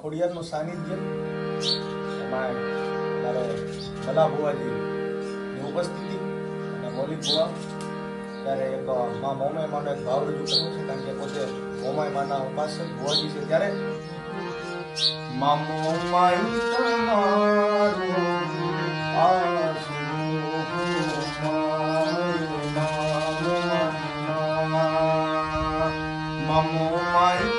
ખોડિયારનું સાનિધ્ય? એમાં મારે ભલા ભુવાજીની ઉપસ્થિતિ અને મોલી ભુવા ત્યારે એક મા મોમાઈ માનો એક ભાવ રજૂ કરવો છે, કારણ કે પોતે મોમાઈ માના ઉપાસક ભુવાજી છે. ત્યારે મા મોમાઈ તમારું મમો માઈ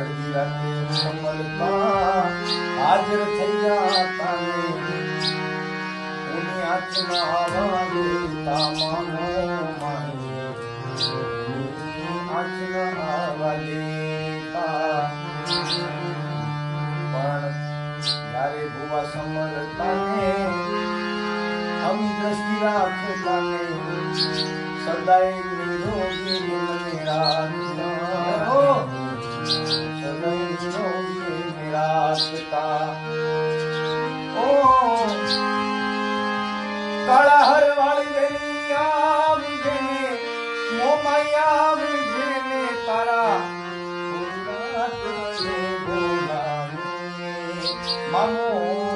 અડધી રાતે સમલતા હાજર થઈ જાતા ને ઉની આંખના આવાજે તામાનો માહી સદાય નિરોગી મને રાખતા આવી જેને મોમાઈ આવી જેને તારા મામો